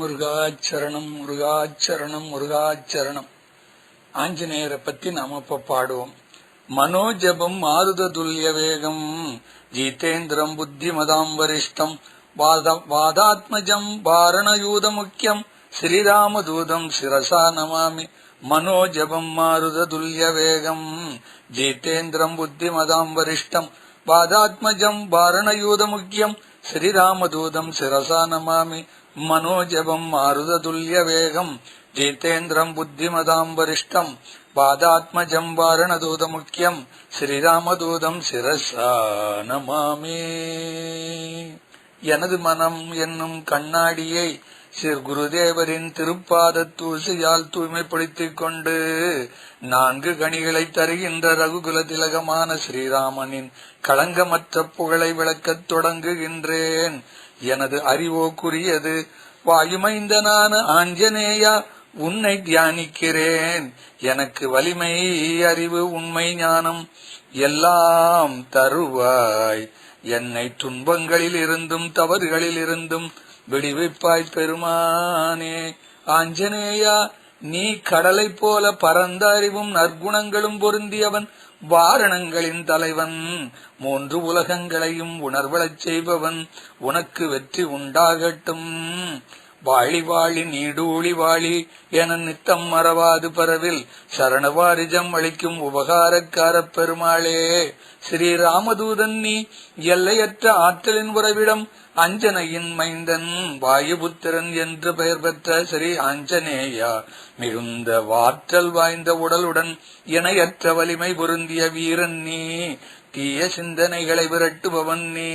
முருகாச்சரணம் முருகாச்சரணம் முருகாச்சரணம். ஆஞ்சநேயரை பத்தி நாம இப்ப பாடுவோம். மனோஜபம் மாருத துல்லிய வேகம் ஜீதேந்திரம் புத்திமதாம் வரிஷ்டம் வாதாத்மஜம் வாரணயூத முக்கியம் ஸ்ரீராமதூதம் சிரசா நமாமி. மனோஜபம் மாருத துல்லிய வேகம் ஜீதேந்திரம் புத்திமதாம் வரிஷ்டம் வாதாத்மஜம் வாரணயூத முக்கியம் ஸ்ரீராமதூதம் சிரசா நமாமி. मनोजवम् मारुदतुल्यवेगम् जितेन्द्रम् बुद्धिमताम् वरिष्ठम् पादात्मजम् वारणदूतमुख्यम् श्रीरामदूतम् சிரசா நமாமே எனது மனம் என்னும் கண்ணாடியை சிறு குருதேவரின் திருப்பாத தூசியால் தூய்மைப்படுத்திக் கொண்டு நான்கு கனிகளை தருகின்ற ரகுகுல திலகமான ஸ்ரீராமனின் களங்கமற்ற புகழை விளக்கத் தொடங்குகின்றேன் எனது அறிவோக்குரியது. வாயுமைந்தனான ஆஞ்சநேயா உன்னை தியானிக்கிறேன். எனக்கு வலிமை அறிவு உண்மை ஞானம் எல்லாம் தருவாய். என்னை துன்பங்களில் இருந்தும் தவறுகளில் இருந்தும் விடுவிப்பாய் பெருமானே. ஆஞ்சநேயா நீ கடலை போல பரந்த அறிவும் நற்குணங்களும் பொருந்தியவன் வாரணங்களின் தலைவன். மூன்று உலகங்களையும் உணர்வளச் செய்பவன் உனக்கு வெற்றி உண்டாகட்டும். வாழி வாழி நீடூழி வாழி என நித்தம் மறவாது பரவில் சரணவாரிஜம் அளிக்கும் உபகாரக்கார பெருமாளே. ஸ்ரீ ராமதூதன் நீ எல்லையற்ற ஆற்றலின் உறவிடம் அஞ்சனையின் மைந்தன் வாயுபுத்திரன் என்று பெயர் பெற்ற ஸ்ரீ ஆஞ்சநேயா. மிகுந்த வாற்றல் வாய்ந்த உடலுடன் இணையற்ற வலிமை பொருந்திய வீரன் நீ. தீய சிந்தனைகளை விரட்டுபவன் நீ.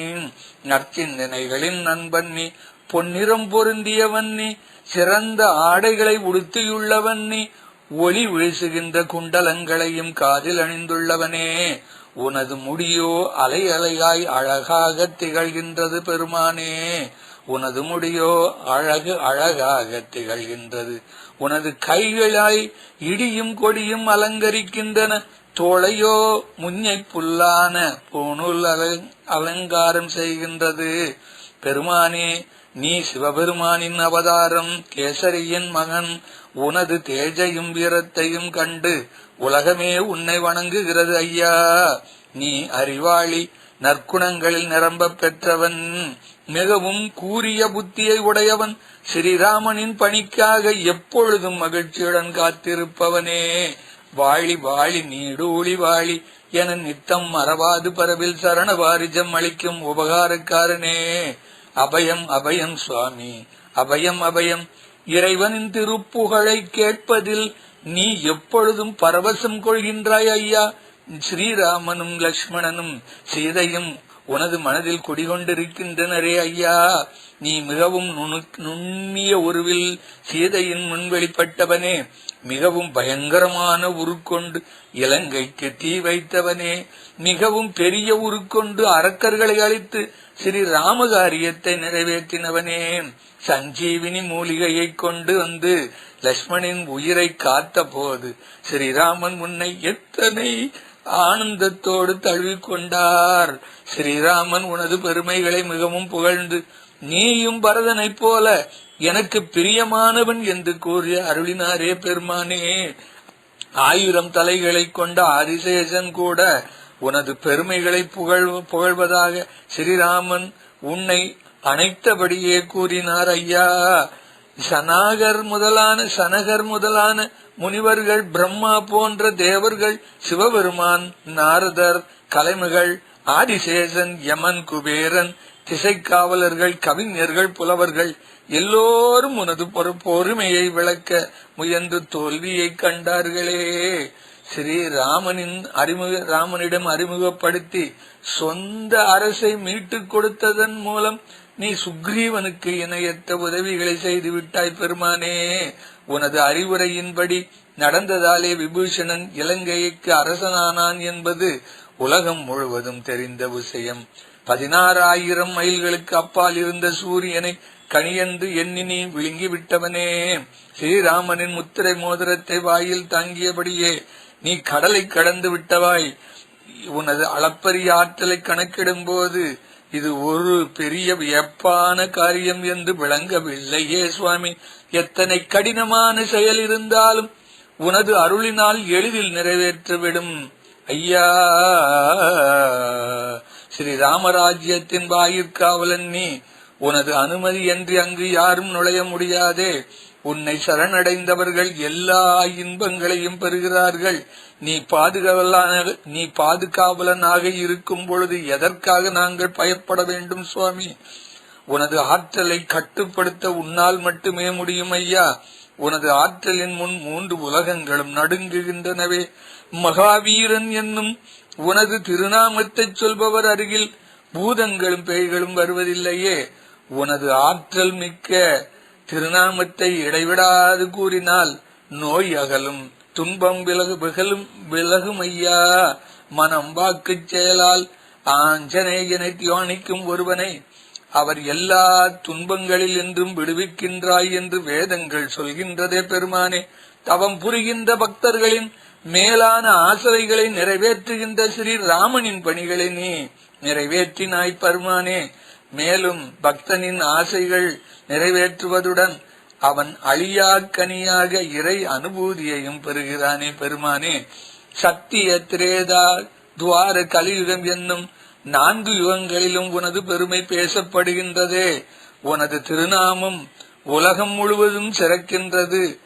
நற்சிந்தனைகளின் நண்பன் நீ. பொன்னிறம் பொருந்தியவன் நீ சிறந்த ஆடைகளை உடுத்தியுள்ளவன் நீ ஒளி வீசுகின்ற குண்டலங்களையும் காதில் அணிந்துள்ளவனே. உனது முடியோ அலை அலையாய் அழகாக திகழ்கின்றது பெருமானே. உனது முடியோ அழகு அழகாக திகழ்கின்றது. உனது கைகளாய் இடியும் கொடியும் அலங்கரிக்கின்றன. தோளையோ முன்னை புல்லான பூணூல் அலங்காரம் செய்கின்றது. பெருமானே நீ சிவபெருமானின் அவதாரம் கேசரியின் மகன் உனது தேஜையும் வீரத்தையும் கண்டு உலகமே உன்னை வணங்குகிறது ஐயா. நீ அறிவாளி நற்குணங்களில் நிரம்ப பெற்றவன் மிகவும் கூறிய புத்தியை உடையவன் ஸ்ரீராமனின் பணிக்காக எப்பொழுதும் மகிழ்ச்சியுடன் காத்திருப்பவனே. வாழி வாழி நீடூழி வாழி என நித்தம் மறவாது பரவில் சரண வாரிஜம் அளிக்கும் உபகாரக்காரனே. அபயம் அபயம் சுவாமி. அபயம் அபயம். இறைவனின் திருப்புகழை கேட்பதில் நீ எப்பொழுதும் பரவசம் கொள்கின்றாய் ஐயா. ஸ்ரீராமனும் லக்ஷ்மணனும் சீதையும் உனது மனதில் குடிகொண்டிருக்கின்றனரே ஐயா. நீ மிகவும் நுண்ணிய உருவில் சீதையின் முன் வெளிப்பட்டவனே. மிகவும் பயங்கரமான உருக்கொண்டு இலங்கைக்கு தீ வைத்தவனே. மிகவும் பெரிய உருக்கொண்டு அரக்கர்களை அழித்து ஸ்ரீ ராமகாரியத்தை நிறைவேற்றினவனே. சஞ்சீவினி மூலிகையை கொண்டு வந்து லக்ஷ்மணின் உயிரை காத்த போது ஸ்ரீராமன் உன்னை எத்தனை ஆனந்தத்தோடு தழுவிக்கொண்டார். ஸ்ரீராமன் உனது பெருமைகளை மிகவும் புகழ்ந்து நீயும் பரதனைப் போல எனக்கு பிரியமானவன் என்று கூறிய அருளினாரே பெருமானே. ஆயிரம் தலைகளை கொண்ட ஆதிசேஷன் கூட உனது பெருமைகளை புகழ் புகழ்வதாக ஸ்ரீராமன் உன்னை அனைத்தபடியே கூறினார் ஐயா. சனாகர் முதலான சனகர் முதலான முனிவர்கள் பிரம்மா போன்ற தேவர்கள் சிவபெருமான் நாரதர் கலைமகள் ஆதிசேஷன் யமன் குபேரன் திசைக்காவலர்கள் கவிஞர்கள் புலவர்கள் எல்லோரும் உனது பொறுமையை விளக்க முயன்று தோல்வியை கண்டார்களே. ஸ்ரீ ராமனின் அறிமுக ராமனிடம் அறிமுகப்படுத்தி சொந்த அரசை மீட்டுக் கொடுத்ததன் மூலம் நீ சுக்ரீவனுக்கு இணையற்ற உதவிகளை செய்து விட்டாய் பெருமானே. உனது அறிவுரையின்படி நடந்ததாலே விபூஷணன் இலங்கைக்கு அரசனானான் என்பது உலகம் முழுவதும் தெரிந்த விஷயம். பதினாறாயிரம் மைல்களுக்கு அப்பால் இருந்த சூரியனை கனியன்று எண்ணி நீ விழுங்கி விட்டவனே ஸ்ரீராமனின் முத்திரை மோதிரத்தை வாயில் தாங்கியபடியே நீ கடலை கடந்து விட்டவாய். உனது அளப்பரிய ஆற்றலை கணக்கிடும் போது இது ஒரு பெரிய வியப்பான காரியம் என்று விளங்கவில்லையே சுவாமி. எத்தனை கடினமான செயல் இருந்தாலும் உனது அருளினால் எளிதில் நிறைவேற்றிவிடும். ஐயா ஸ்ரீ ராமராஜ்யத்தின் வாயிற்காவலன் நீ. உனது அனுமதியன்றி அங்கு யாரும் நுழைய முடியாதே. உன்னை சரணடைந்தவர்கள் எல்லா இன்பங்களையும் பெறுகிறார்கள். நீ பாதுகாவலான நீ பாதுகாவலனாக இருக்கும் பொழுது எதற்காக நாங்கள் பயப்பட வேண்டும் சுவாமி? உனது ஆற்றலை கட்டுப்படுத்த உன்னால் மட்டுமே முடியும் ஐயா. உனது ஆற்றலின் முன் மூன்று உலகங்களும் நடுங்குகின்றனவே. மகாவீரன் என்னும் உனது திருநாமத்தை சொல்பவர் அருகில் பூதங்களும் பேய்களும் வருவதில்லையே. உனது ஆற்றல் மிக்க திருநாமத்தை இடைவிடாது கூறினால் நோய் அகலும். துன்பம் விலகு விகலும் விலகும் ஐயா மனம் வாக்கு செயலால் ஆஞ்சநேயனை தியானிக்கும் ஒருவனை அவர் எல்லா துன்பங்களில் என்றும் விடுவிக்கின்றாய் என்று வேதங்கள் சொல்கின்றதே பெருமானே. தவம் புரிகின்ற பக்தர்களின் மேலான ஆசைகளை நிறைவேற்றுகின்ற ஸ்ரீ ராமனின் பணிகளை நீ நிறைவேற்றினாய் பெருமானே. மேலும் பக்தனின் ஆசைகள் நிறைவேற்றுவதுடன் அவன் அழியாக்கனியாக இறை அனுபூதியையும் பெறுகிறானே பெருமானே. சத்திய திரேதா துவார கலியுகம் என்னும் நான்கு யுகங்களிலும் உனது பெருமை பேசப்படுகின்றதே. உனது திருநாமம் உலகம் முழுவதும் சிறக்கின்றது.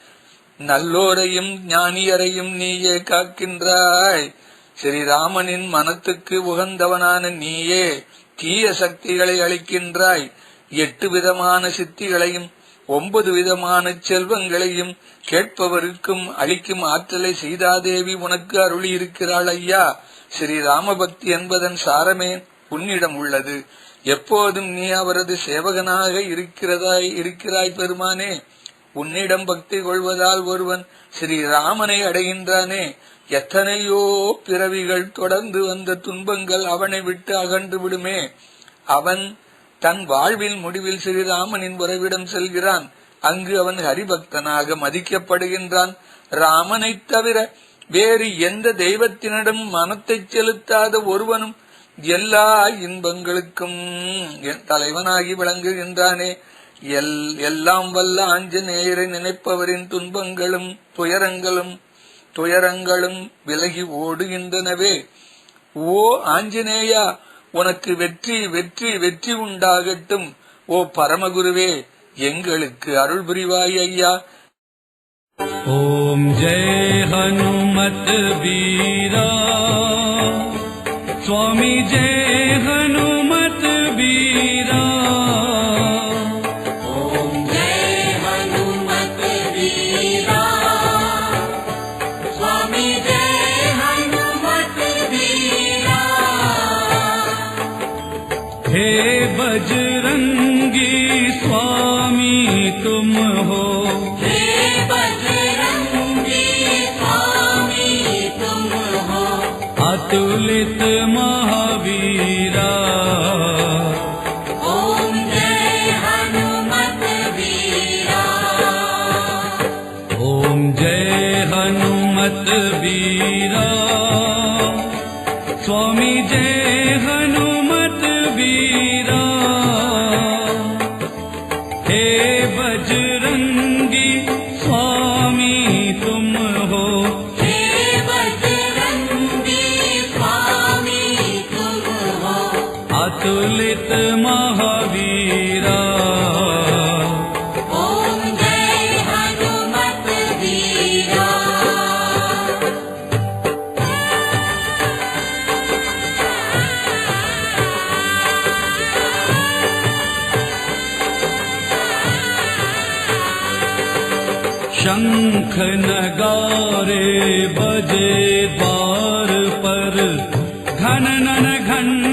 நல்லோரையும் ஞானியரையும் நீயே காக்கின்றாய். ஸ்ரீராமனின் மனத்துக்கு உகந்தவனான நீயே. தீய சக்திகளை அளிக்கின்றாய். எட்டு விதமான சித்திகளையும் ஒன்பது விதமான செல்வங்களையும் கேட்பவருக்கும் அளிக்கும் ஆற்றலை சீதாதேவி உனக்கு அருளி இருக்கிறாள் ஐயா. ஸ்ரீ ராமபக்தி என்பதன் சாரமே உன்னிடம் உள்ளது. எப்போதும் நீ அவரது சேவகனாக இருக்கிறதாய் இருக்கிறாய் பெருமானே. உன்னிடம் பக்தி கொள்வதால் ஒருவன் ஸ்ரீ ராமனை அடைகின்றானே. எத்தனையோ பிறவிகள் தொடர்ந்து வந்த துன்பங்கள் அவனை விட்டு அகன்று விடுமே. அவன் தன் வாழ்வில் முடிவில் ஸ்ரீராமனின் உறவிடம் செல்கிறான். அங்கு அவன் ஹரிபக்தனாக மதிக்கப்படுகின்றான். ராமனைத் தவிர வேறு எந்த தெய்வத்தினிடம் மனத்தை செலுத்தாத ஒருவனும் எல்லா இன்பங்களுக்கும் என் தலைவனாகி விளங்குகின்றானே. எல் எல்லாம் வல்ல ஆஞ்சநேயரை நினைப்பவரின் துன்பங்களும் துயரங்களும் துயரங்களும் விலகி ஓடுகின்றனவே. ஓ ஆஞ்சநேயா உனக்கு வெற்றி வெற்றி வெற்றி உண்டாகட்டும். ஓ பரமகுருவே எங்களுக்கு அருள் புரிவாய் ஐயா. ஓம் ஜெய் ஹனுமத் வீரா. சுவாமி ஜெய் हो अतुलित महावीरा। ॐ जय हनुमत वीरा। ॐ जय हनुमत वीरा। स्वामी जय अतुलित महावीरा। ॐ जय हनुमत वीरा। शंख नगारे बजे द्वार पर। घन नन घन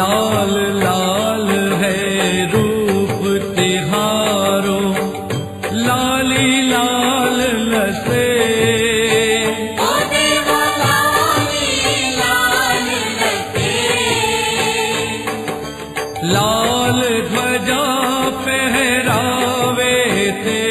लाल लाल है रूप तिहारो। लाली लाल लसे लाल ध्वजा पहरावे थे।